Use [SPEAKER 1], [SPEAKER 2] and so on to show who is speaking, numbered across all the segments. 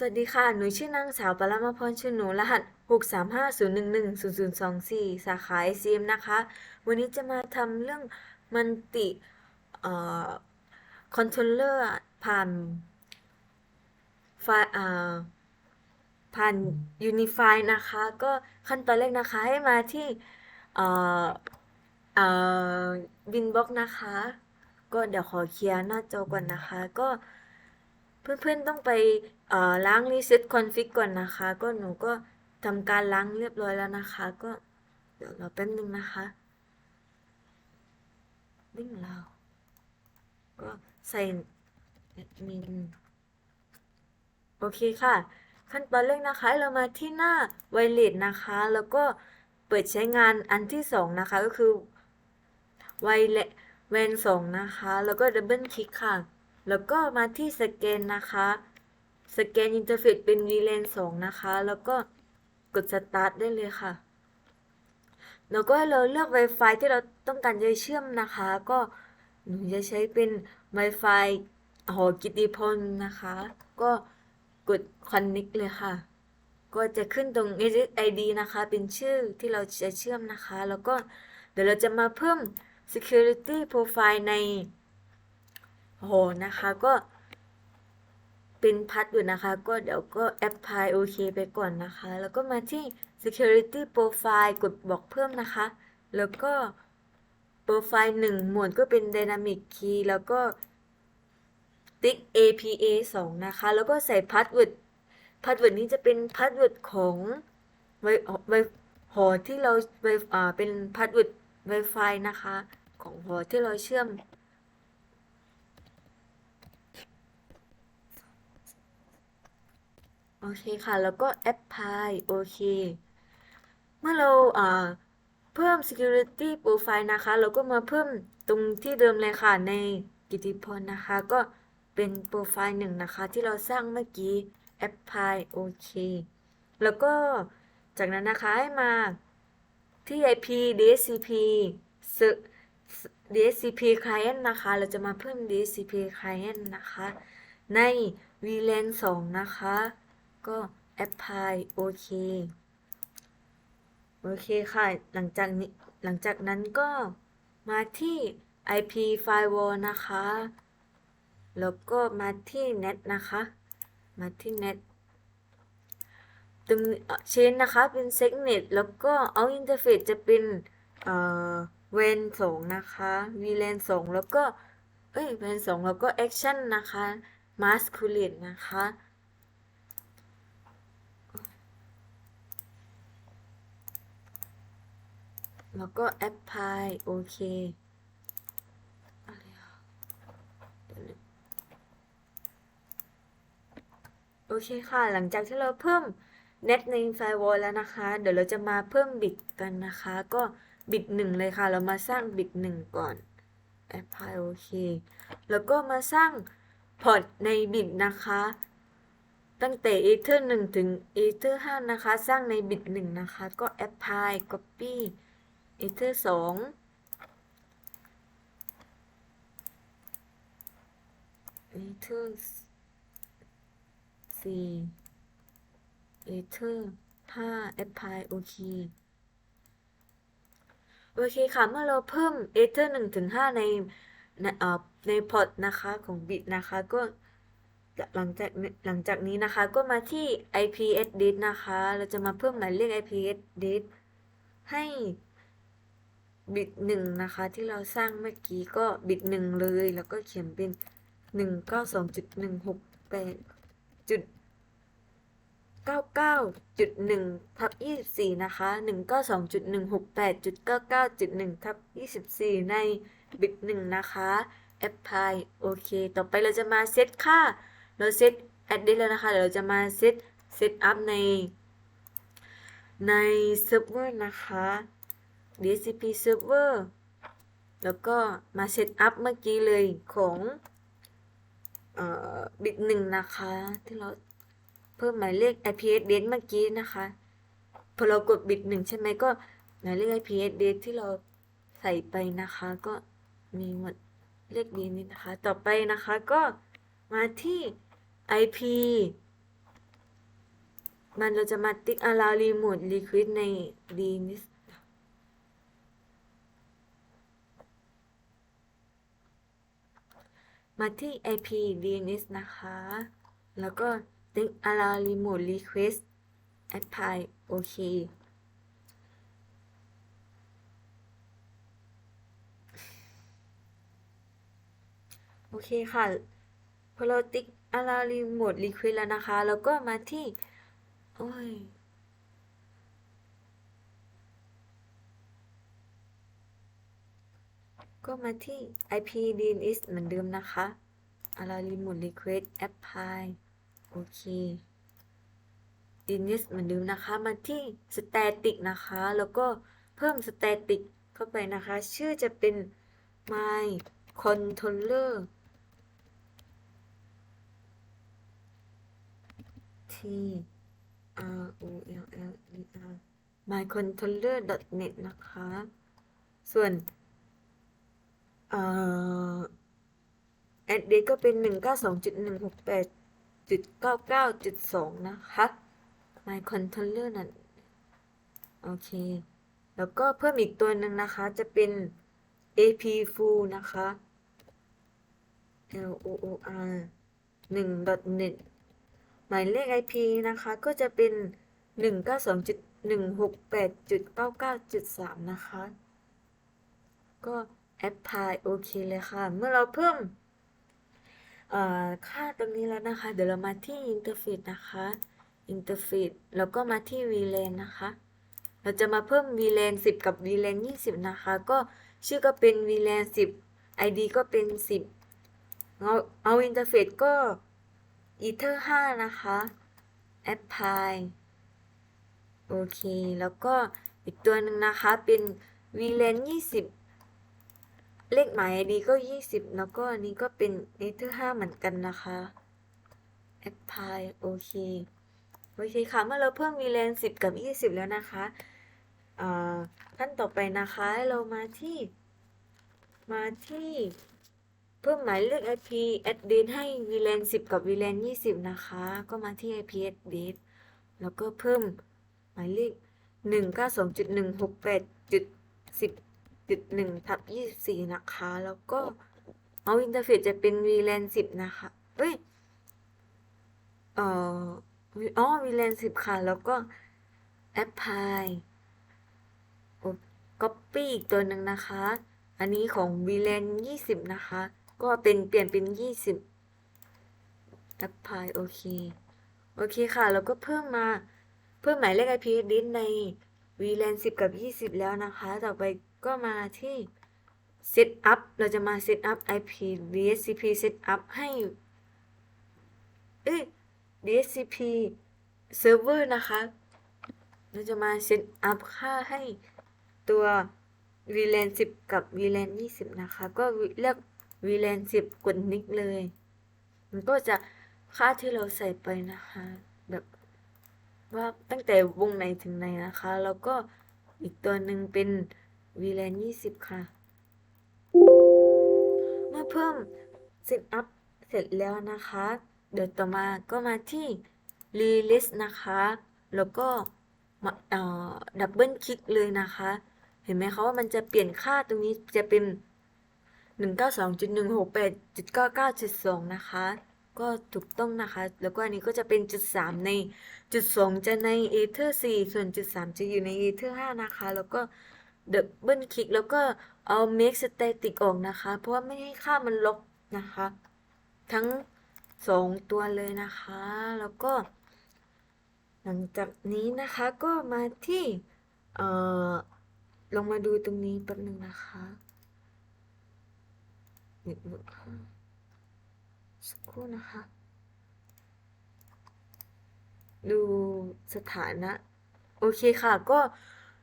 [SPEAKER 1] สวัสดีค่ะ หนูชื่อนางสาวปรมาพรชื่อหนูรหัส 635011024 สาขา ICM นะคะ วันนี้จะมาทำเรื่องมันติเอ่อคอนโทรลเลอร์ผ่านฟเอ่อผ่าน Unify นะคะ ก็ขั้นตอนแรกนะคะ ให้มาที่เอ่อเอ่อ Winbox นะคะ ก็เดี๋ยวขอเคลียร์หน้าจอก่อนนะคะ ก็ เพื่อนๆต้องไปล้าง reset config ก่อนนะคะ ก็หนูก็ทำการล้างเรียบร้อยแล้วนะคะ ก็เดี๋ยวรอแป๊บนึงนะคะวิ่งเราก็ใส่แอดมินโอเคค่ะ ขั้นตอนแรกนะคะเรามาที่หน้า Wireless นะคะ แล้วก็เปิดใช้งานอันที่สองนะคะก็คือ Wireless WAN 2นะคะ แล้วก็ดับเบิลคลิกค่ะ แล้วก็มาที่สแกนนะคะสแกนอินเทอร์เฟซเป็น VLAN 2นะคะ แล้วก็กด Start ได้เลยค่ะ แล้วก็ให้เราเลือก Wi-Fi ที่เราต้องการจะเชื่อมนะคะ ก็หนูจะใช้เป็น Wi-Fi หอกิติพลนะคะ ก็กด Connect เลยค่ะ ก็จะขึ้นตรง ID นะคะ เป็นชื่อที่เราจะเชื่อมนะคะ แล้วก็เดี๋ยวเราจะมาเพิ่ม security profile ใน โอ้โหนะคะก็เป็นพัดอยู่นะคะ ก็เดี๋ยวก็ apply โอเคไปก่อนนะคะ แล้วก็มาที่ security profile กดบอกเพิ่มนะคะ แล้วก็ profile 1หมวดก็เป็น dynamic key แล้วก็ติ๊ก APA 2 นะคะ แล้วก็ใส่ password password นี้จะเป็น password ของไวไวหอที่เราไวอ่าเป็น password Wi-Fi นะคะ ของหอที่เราเชื่อม โอ เคค่ะ แล้วก็ apply โอเค เมื่อเราอ่าเพิ่ม security profile นะคะ เราก็มาเพิ่มตรงที่เดิมเลยค่ะ ในกิติพลนะคะ ก็เป็นโปรไฟล์หนึ่งนะคะ ที่เราสร้างเมื่อกี้ apply โอเค แล้วก็จากนั้นนะคะให้มาที่ IP DHCP DHCP client นะคะ เราจะมาเพิ่ม DHCP client นะคะ ใน VLAN 2 นะคะ ก็ apply โอเคโอเคค่ะ หลังจากนี้หลังจากนั้นก็มาที่ IP firewall นะคะ แล้วก็มาที่ net นะคะ มาที่ net ตรงเชนนะคะ เป็น segnet แล้วก็ out interface จะเป็น เอ่อ WAN 2นะคะ VLAN 2แล้วก็ เอ้ย WAN 2แล้วก็ action นะคะ masquerade นะคะ แล้วก็ apply โอเคอะไรอะเดี๋ยวนะโอเคค่ะ หลังจากที่เราเพิ่ม net ใน firewall แล้วนะคะ เดี๋ยวเราจะมาเพิ่มบิตกันนะคะ ก็บิตหนึ่งเลยค่ะ เรามาสร้างบิตหนึ่งก่อน apply โอเค แล้วก็มาสร้างพอร์ตในบิตนะคะ ตั้งแต่ ether 1ถึง ether 5นะคะ สร้างในบิต1นะคะ ก็ apply copy ether 2 ether 4 ether 5 apply โอเคโอเคค่ะ เมื่อเราเพิ่ม ether 1ถึง5ในในเอ่อในพอร์ตนะคะของบิตนะคะก็หลังจากหลังจากนี้นะคะก็มาที่ IP address นะคะ เราจะมาเพิ่มหมายเลข IP address ให้ บิตหนึ่งนะคะ ที่เราสร้างเมื่อกี้ก็บิตหนึ่งเลย แล้วก็เขียนเป็นหนึ่งเก้าสองจุดหนึ่งหกแปดจุดเก้าเก้าจุดหนึ่งทับยี่สิบสี่นะคะหนึ่งเก้าสองจุดหนึ่งหกแปดจุดเก้าเก้าจุดหนึ่งทับยี่สิบสี่ในบิตหนึ่งนะคะ apply โอเค ต่อไปเราจะมาเซตค่า เราเซต address แล้วนะคะเดี๋ยวเราจะมาเซตเซตอัพในในเซิร์ฟเวอร์นะคะ DCP server แล้วก็มาเซตอัพเมื่อกี้เลยของบิตหนึ่งนะคะ ที่เราเพิ่มหมายเลข IP address เมื่อกี้นะคะ พอเรากดบิตหนึ่งใช่ไหมก็หมายเลข IP address ที่เราใส่ไปนะคะ ก็มีหมดเลขนี้นี่นะคะ ต่อไปนะคะก็มาที่ IP มันเราจะมาติ๊ก allow remote request ใน DNS มาที่ IP DNS นะคะ แล้วก็ติ๊ก allow remote request apply โอเค โอเคค่ะ พอเราติ๊ก allow remote request แล้วนะคะ แล้วก็มาที่ โอ้ย ก็มาที่ IP DNS เหมือนเดิมนะคะ allow remote request apply โอเค DNS เหมือนเดิมนะคะ มาที่ static นะคะ แล้วก็เพิ่ม static เข้าไปนะคะ ชื่อจะเป็น my controller T R O L L E R my controller net นะคะ ส่วน เอ่อ address ก็เป็น 192.168.99.2 นะคะ my controller นั่นโอเค แล้วก็เพิ่มอีกตัวหนึ่งนะคะ จะเป็น AP full นะคะ L O O R 1 net หมายเลข IP นะคะ ก็จะเป็น 192.168.99.3 นะคะ ก็ apply โอเคเลยค่ะ เมื่อเราเพิ่มค่าตรงนี้แล้วนะคะ เดี๋ยวเรามาที่ interface นะคะ interface แล้วก็มาที่ VLAN นะคะ เราจะมาเพิ่ม VLAN 10 กับ VLAN 20 นะคะ ก็ชื่อก็เป็น VLAN 10 ID ก็เป็น 10 เอาเอา interface ก็ ether 5 นะคะ apply โอเค แล้วก็อีกตัวหนึ่งนะคะเป็น VLAN 20 เลขหมาย ID ก็ 20 แล้วก็อันนี้ก็เป็น ether 5เหมือนกันนะคะ apply โอเค โอเคค่ะ เมื่อเราเพิ่ม VLAN 10 กับ 20 แล้วนะคะอ่าขั้นต่อไปนะคะเรามาที่ มาที่ เพิ่มหมายเลข IP address ให้ VLAN 10 กับ VLAN 20 นะคะ ก็มาที่ IP address แล้วก็เพิ่มหมายเลข 192.168.10.1ทับ24นะคะ แล้วก็เอาอินเทอร์เฟซจะเป็น VLAN 10นะคะเอ้ยเอ่ออ๋อ VLAN 10ค่ะ แล้วก็ apply copy อีกตัวหนึ่งนะคะ อันนี้ของ VLAN 20นะคะ ก็เป็นเปลี่ยนเป็น20 apply โอเค โอเคค่ะ แล้วก็เพิ่มมา เพิ่มหมายเลข IP address ใน VLAN 10 กับ 20 แล้วนะคะ ต่อไป ก็มาที่ setup เราจะมา setup IP DHCP setup ให้เอ้ย DHCP server นะคะ เราจะมา set up ค่าให้ตัว VLAN 10 กับ VLAN 20 นะคะ ก็เลือก VLAN 10 กด next เลย มันก็จะค่าที่เราใส่ไปนะคะ แบบว่าตั้งแต่วงไหนถึงไหนนะคะ แล้วก็อีกตัวหนึ่งเป็น VLAN 20ค่ะ เมื่อเพิ่ม set up เสร็จแล้วนะคะ เดี๋ยวต่อมาก็มาที่ release นะคะ แล้วก็ดับเบิลคลิกเลยนะคะ เห็นไหมคะว่ามันจะเปลี่ยนค่าตรงนี้จะเป็น 192.168.99.2 นะคะ ก็ถูกต้องนะคะ แล้วก็อันนี้ก็จะเป็นจุด 3 ในจุด 2 จะใน Ether 4ส่วนจุด 3 จะอยู่ใน Ether 5นะคะ แล้วก็ ดับเบิลคลิกแล้วก็เอา make static ออกนะคะ เพราะว่าไม่ให้ค่ามันลบนะคะ ทั้ง2ตัวเลยนะคะ แล้วก็ หลังจากนี้นะคะก็มาที่ เอ่อ ลงมาดูตรงนี้แป๊บนึงนะคะน็ตหลุดค่ะสักครู่นะคะ ดูสถานะ โอเคค่ะก็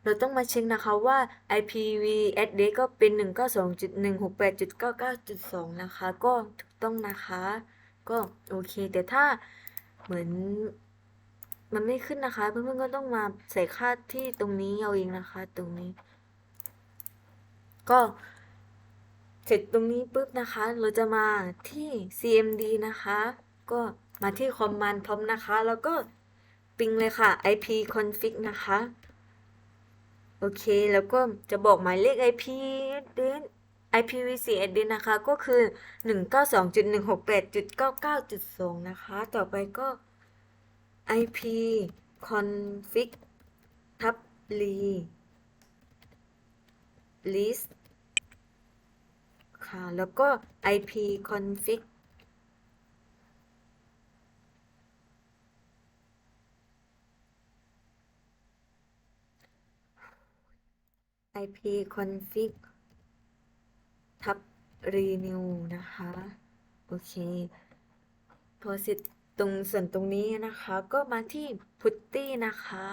[SPEAKER 1] เราต้องมาเช็คนะคะว่า IPv address ก็เป็น 192.168.99.2 นะคะ ก็ถูกต้องนะคะ ก็โอเค แต่ถ้าเหมือนมันไม่ขึ้นนะคะ เพื่อนๆก็ต้องมาใส่ค่าที่ตรงนี้เอาเองนะคะ ตรงนี้ ก็เสร็จตรงนี้ปุ๊บนะคะ เราจะมาที่ CMD นะคะ ก็มาที่ command prompt นะคะ แล้วก็ปิงเลยค่ะ IP config นะคะ โอเคแล้วก็จะบอกหมายเลข IP address IPv4 address นะคะ ก็คือ 192.168.99.2 นะคะ ต่อไปก็ IP config ทับ li list ค่ะ แล้วก็ IP config IP config ทับ renew นะคะ โอเค พอเสร็จตรงส่วนตรงนี้นะคะ ก็มาที่ putty นะคะ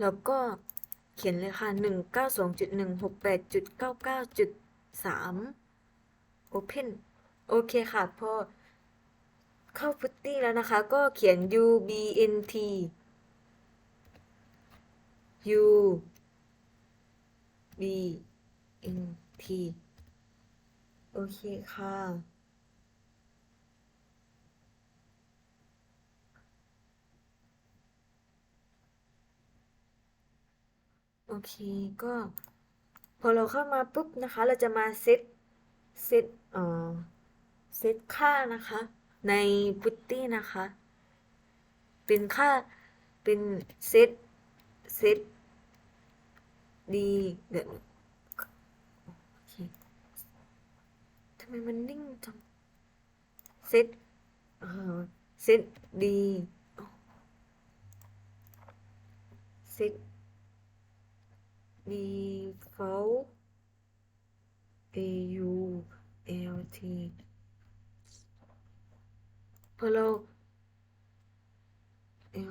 [SPEAKER 1] แล้วก็เขียนเลยค่ะ192.168.99.3 Open โอเคค่ะ พอเข้า putty แล้วนะคะ ก็เขียน ubnt u b n t โอเคค่ะ โอเค ก็ พอเราเข้ามาปุ๊บนะคะ เราจะมาเซตเซตเอ่อเซตค่านะคะ ในพุตตี้นะคะ เป็นค่าเป็นเซต เซตดีเดี๋ยวโอเคทำไมมันนิ่งจังเซตเออเซตดีเซต default a u l t พอเรา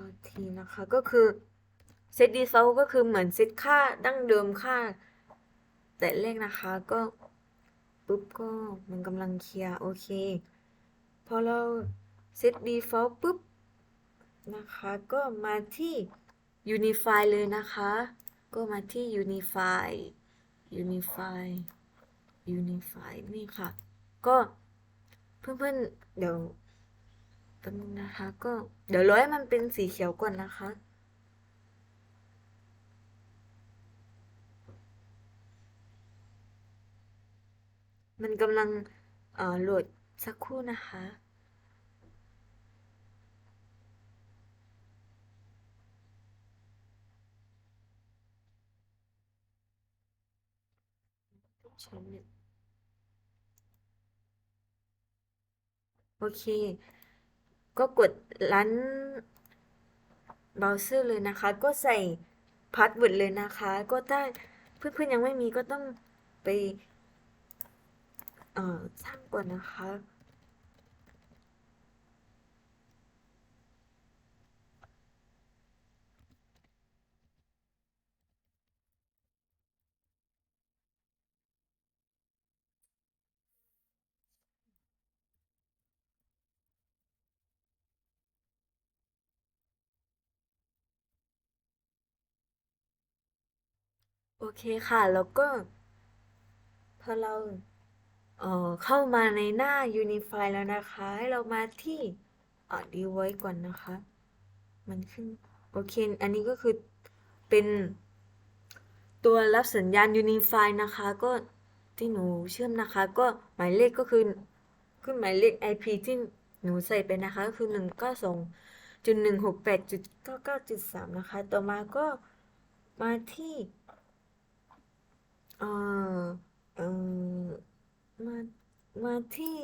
[SPEAKER 1] l t นะคะ ก็คือ เซต default ก็คือเหมือนเซตค่าดั้งเดิมค่า แต่แรกนะคะก็ปุ๊บก็มันกำลังเคลียร์โอเค พอเราเซต default ปุ๊บนะคะก็มาที่ unify เลยนะคะ ก็มาที่ unify unify unify นี่ค่ะ ก็เพื่อนๆเดี๋ยวแป๊บนึงนะคะ ก็เดี๋ยวรอให้มันเป็นสีเขียวก่อนนะคะ มันกำลังเอ่อโหลดสักครู่นะคะใช้เน็ตโอเค ก็กดลันเบราว์เซอร์เลยนะคะ ก็ใส่พาสเวิร์ดเลยนะคะ ก็ถ้าเพื่อนๆยังไม่มีก็ต้องไป เอ่อสร้างก่อนนะคะ โอเคค่ะ แล้วก็พอเรา เอ่อเข้ามาในหน้า Unify แล้วนะคะ ให้เรามาที่เอ่อ Device ก่อนนะคะ มันขึ้น โอเค อันนี้ก็คือเป็นตัวรับสัญญาณ Unify นะคะ ก็ที่หนูเชื่อมนะคะ ก็หมายเลขก็คือคือหมายเลข IP ที่หนูใส่ไปนะคะ ก็คือ192.168.99.3 นะคะ ต่อมาก็มาที่เอ่อเอ่อ มามาที่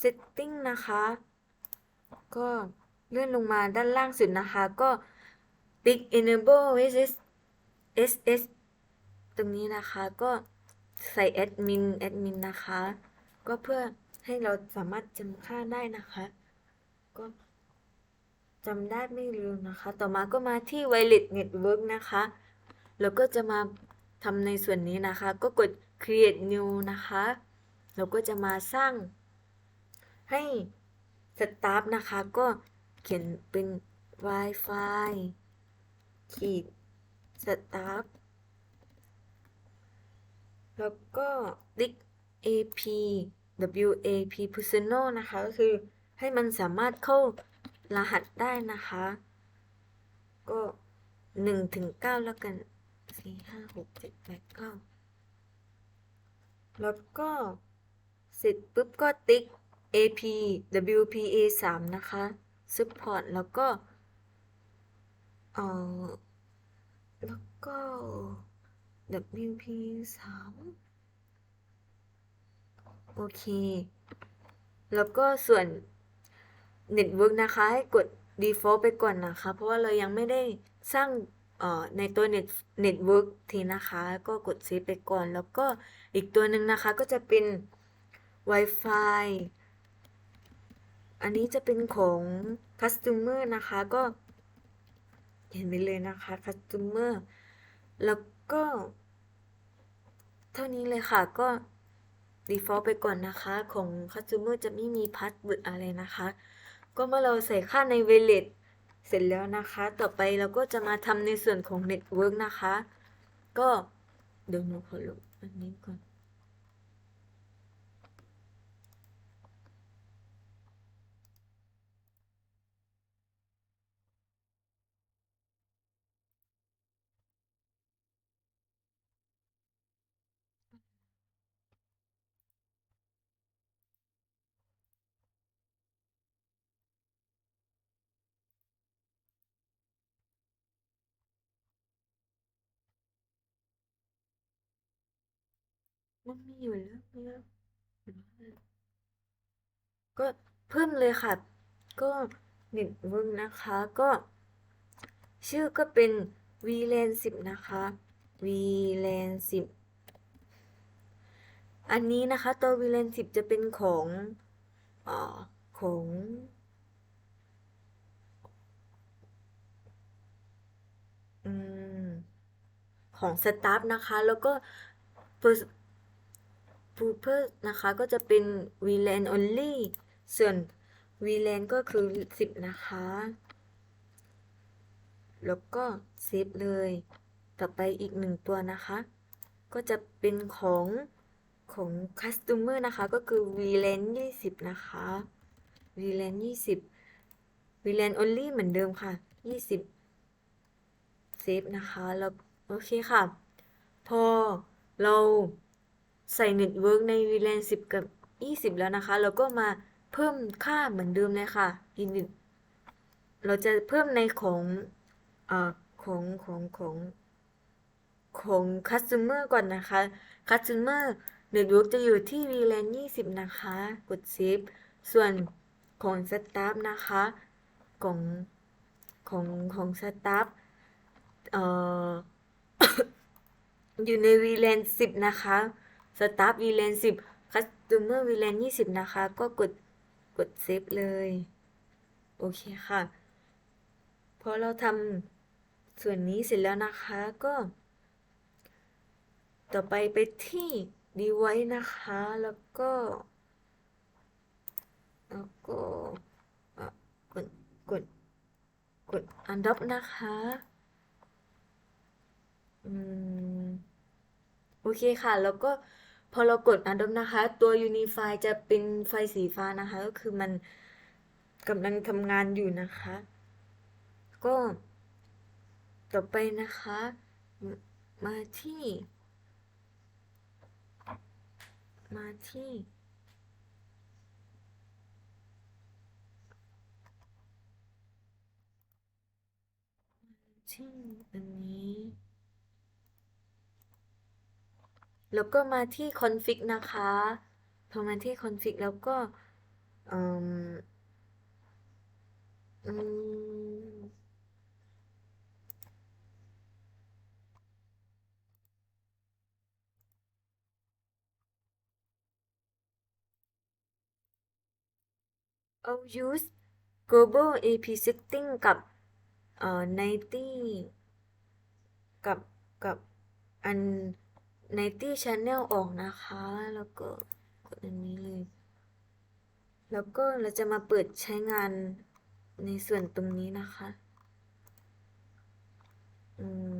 [SPEAKER 1] setting นะคะ ก็เลื่อนลงมาด้านล่างสุดนะคะ ก็ติ๊ก enable ss ss ตรงนี้นะคะก็ใส่ admin admin นะคะ ก็เพื่อให้เราสามารถจำค่าได้นะคะ ก็จำได้ไม่ลืมนะคะ ต่อมาก็มาที่ wireless network นะคะ แล้วก็จะมาทำในส่วนนี้นะคะ ก็กด create new นะคะ เราก็จะมาสร้างให้ staff นะคะ ก็เขียนเป็น Wi-Fi ขีด staff แล้วก็ติ๊ก AP WAP personal นะคะ ก็คือให้มันสามารถเข้ารหัสได้นะคะ ก็หนึ่งถึงเก้าแล้วกันสี่ห้าหกเจ็ดแปดเก้า แล้วก็เสร็จปุ๊บก็ติ๊ก AP WPA 3นะคะ Support แล้วก็เออแล้วก็ WP 3โอเค แล้วก็ส่วน Network นะคะ ให้กด Default ไปก่อนนะคะ เพราะว่าเรายังไม่ได้สร้าง ในตัว Net Network ทีนะคะ ก็กด Save ไปก่อน แล้วก็อีกตัวหนึ่งนะคะก็จะเป็น Wi-Fi อันนี้จะเป็นของ Customer นะคะ ก็เห็นไปเลยนะคะ Customer แล้วก็ เท่านี้เลยค่ะ ก็ default ไปก่อนนะคะ ของ Customer จะไม่มี password อะไรนะคะ ก็เมื่อเราใส่ค่าใน Wallet เสร็จแล้วนะคะ ต่อไปเราก็จะมาทำในส่วนของเน็ตเวิร์กนะคะ ก็เดี๋ยวหนูขอลบอันนี้ก่อน มันมีอยู่แล้วเนี่ยก็เพิ่มเลยค่ะ ก็เน็ตเวิร์กนะคะ ก็ ชื่อก็เป็น VLAN 10 นะคะ VLAN 10 อันนี้นะคะ ตัว VLAN 10 จะเป็นของอ่อของอืมของสตาฟนะคะ แล้วก็ Purpose นะคะ ก็จะเป็น VLAN only ส่วน VLAN ก็คือ 10 นะคะ แล้วก็เซฟเลย ต่อไปอีกหนึ่งตัวนะคะ ก็จะเป็นของของ Customer นะคะ ก็คือ VLAN 20 นะคะ VLAN 20 VLAN only เหมือนเดิมค่ะ 20 เซฟนะคะ แล้วโอเคค่ะ พอเรา ใส่เน็ตเวิร์กใน VLAN 10 กับ 20 แล้วนะคะ เราก็มาเพิ่มค่าเหมือนเดิมเลยค่ะ init เราจะเพิ่มในของเอ่อของของของของ customer ก่อนนะคะ customer network จะอยู่ที่ VLAN 20 นะคะ กด save ส่วนของ staff นะคะ ของของของ staff เอ่ออยู่ใน VLAN 10 นะคะ Staff VLAN 10 Customer VLAN 20นยี่สิบนะคะ ก็กดกดเซฟเลย โอเคค่ะ พอเราทำส่วนนี้เสร็จแล้วนะคะก็ ต่อไปไปที่ device นะคะ แล้วก็ แล้วก็กดกดกด adopt นะคะอืมโอเคค่ะ แล้วก็ พอเรากด Adopt นะคะ ตัว Unify จะเป็นไฟสีฟ้านะคะ ก็คือมันกำลังทำงานอยู่นะคะ ก็ต่อไปนะคะ มาที่ มาที่ที่อันนี้ แล้วก็มาที่ config นะคะพอมาที่ config แล้วก็เอา use global AP setting กับเอ่อ90กับกับอัน 90 channel ออกนะคะ แล้วก็กดอันนี้เลย แล้วก็เราจะมาเปิดใช้งานในส่วนตรงนี้นะคะ อืม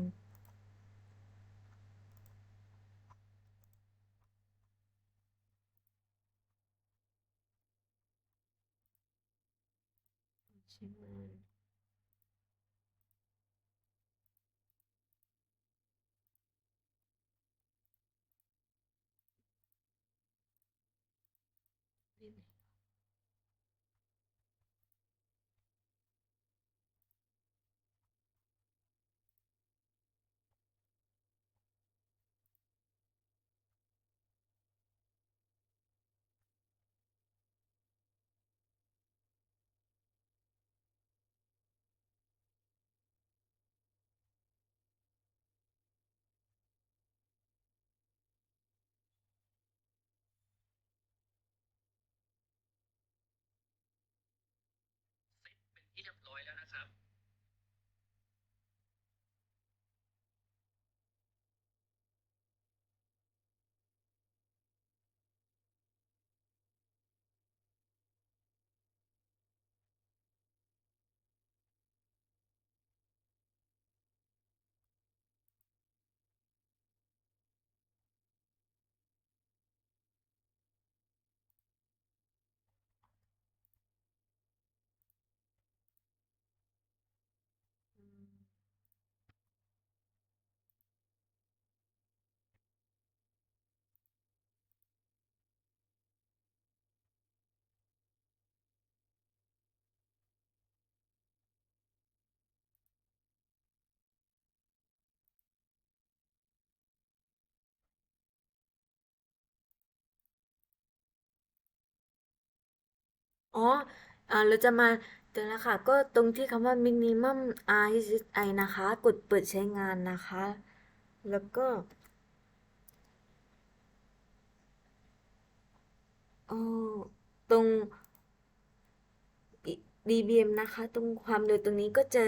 [SPEAKER 2] อ๋
[SPEAKER 1] อ อ่า เราจะมาเดี๋ยวนะคะ ก็ตรงที่คำว่า minimum RSSI นะคะ กดเปิดใช้งานนะคะ แล้วก็ เออตรง dBm นะคะ ตรงความเร็วตรงนี้ก็จะ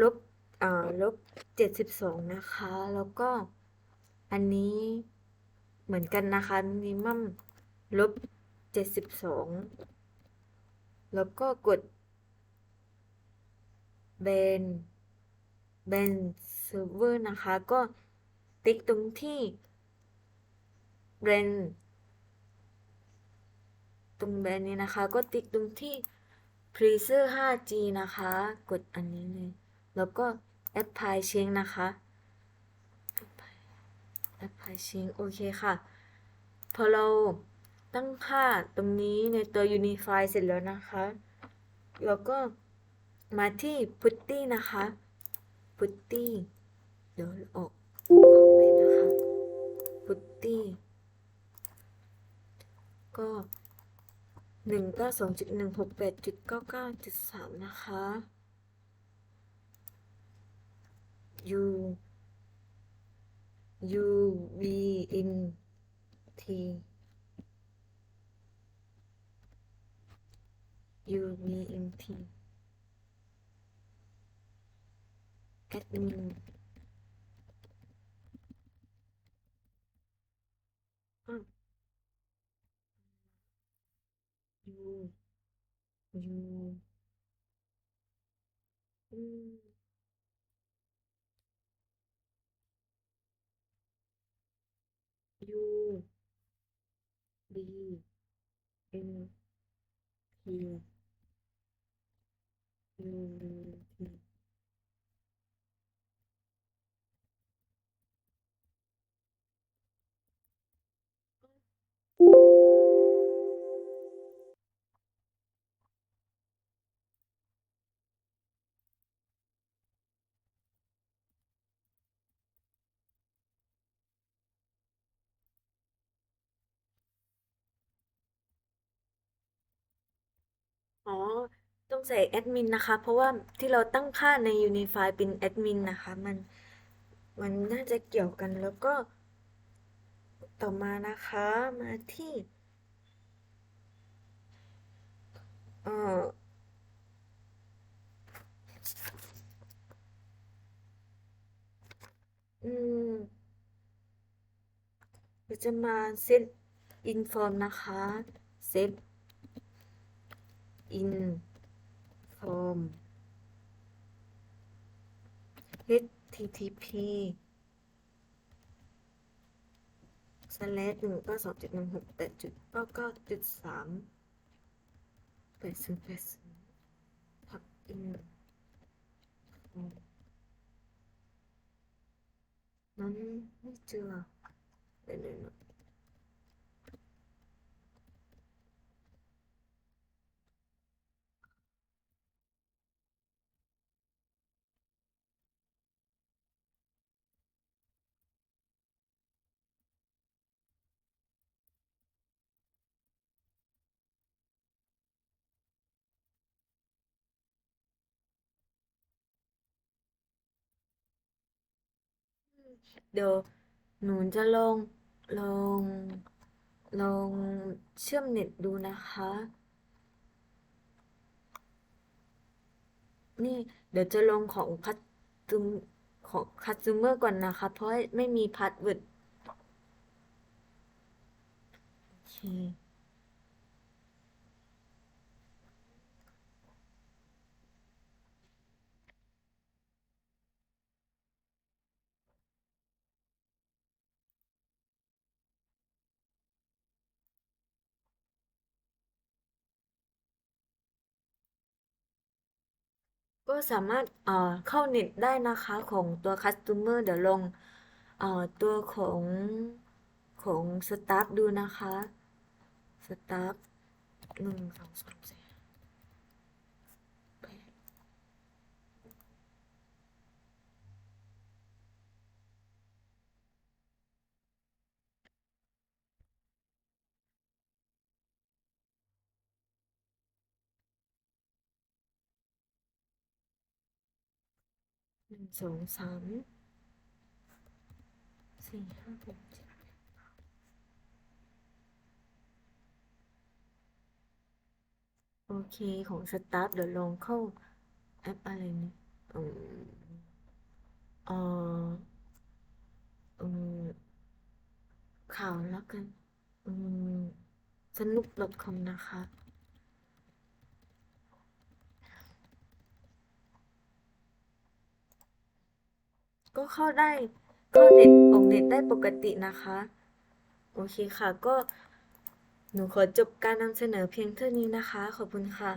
[SPEAKER 1] ลบ อ่า ลบเจ็ดสิบสองนะคะ แล้วก็ อันนี้เหมือนกันนะคะ minimum ลบเจ็ดสิบสอง แล้วก็กดแบนแบนเซิร์ฟเวอร์นะคะ ก็ติ๊กตรงที่แบนตรงแบรนด์นี้นะคะ ก็ติ๊กตรงที่ Freezer 5G นะคะ กดอันนี้เลย แล้วก็ Apply Change นะคะ Apply Change โอเคค่ะ พอเรา ตั้งค่าตรงนี้ในตัว Unify เสร็จแล้วนะคะเราก็มาที่ Putty นะคะ Putty เดี๋ยวออกคอมเมนต์นะคะ Putty ก็หนึ่งเก้าสองจุดหนึ่งหกแปดจุดเก้าเก้าจุดสามนะคะ U U V N T U V N T admin อ้าว U U อืม U B N T U B T อ๋อ ต้องใส่แอดมินนะคะ เพราะว่าที่เราตั้งค่าใน Unify เป็นแอดมินนะคะ มันมันน่าจะเกี่ยวกันแล้วก็ ต่อมานะคะมาที่เอ่ออืมเราจะมาเซตอินฟอร์มนะคะเซตอิน ฟอร์ม http สแลชหนึ่งเก้าสองจุดหนึ่งหกแปดจุดเก้าเก้าจุดสามแปดศูนย์แปดศูนย์ทับอืมอืมนั้นไม่เจอเดี๋ยวเดี๋ เดี๋ยวหนูจะลองลองลองเชื่อมเน็ตดูนะคะ นี่เดี๋ยวจะลงของคัสตูมของคัส tumer ก่อนนะคะ เพราะไม่มีพาสเวิร์ดโอเค ก็สามารถเอ่อเข้าเน็ตได้นะคะของตัว Customer เดี๋ยวลงเอ่อตัวของของ Staff ดูนะคะ Staff หนึ่งสองสามสี่ นึ่งสองสามสี่ห้าหกเจ็ดโอเคของ Staff เดี๋ยวลองเข้าแอปอะไรนี่อืมเอออืมข่าวแล้วกัน อืมสนุก .com นะคะ ก็เข้าได้เข้าเน็ตออกเน็ตได้ปกตินะคะ โอเคค่ะก็หนูขอจบการนำเสนอเพียงเท่านี้นะคะ ขอบคุณค่ะ